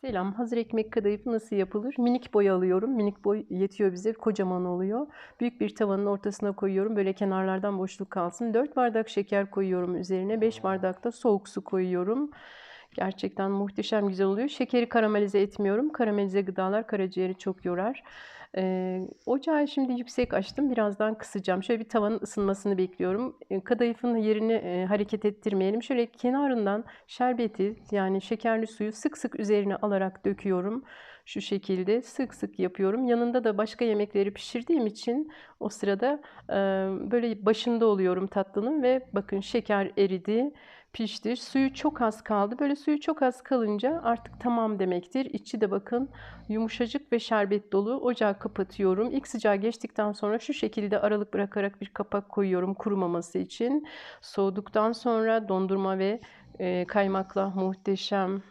Selam. Hazır ekmek kadayıfı nasıl yapılır? Minik boy alıyorum. Minik boy yetiyor bize. Kocaman oluyor. Büyük bir tavanın ortasına koyuyorum. Böyle kenarlardan boşluk kalsın. 4 bardak şeker koyuyorum üzerine. 5 bardak da soğuk su koyuyorum. Gerçekten muhteşem güzel oluyor. Şekeri karamelize etmiyorum. Karamelize gıdalar karaciğeri çok yorar. Ee, ocağı şimdi yüksek açtım. Birazdan kısacağım. Şöyle bir tavanın ısınmasını bekliyorum. Ee, kadayıfın yerini e, hareket ettirmeyelim. Şöyle kenarından şerbeti yani şekerli suyu sık sık üzerine alarak döküyorum. Şu şekilde sık sık yapıyorum. Yanında da başka yemekleri pişirdiğim için o sırada e, böyle başında oluyorum tatlının ve bakın şeker eridi pişti. Suyu çok az kaldı. Böyle suyu çok az kalınca artık tamam demektir. İçi de bakın yumuşacık ve şerbet dolu. Ocağı kapatıyorum. İlk sıcağı geçtikten sonra şu şekilde aralık bırakarak bir kapak koyuyorum kurumaması için. Soğuduktan sonra dondurma ve kaymakla muhteşem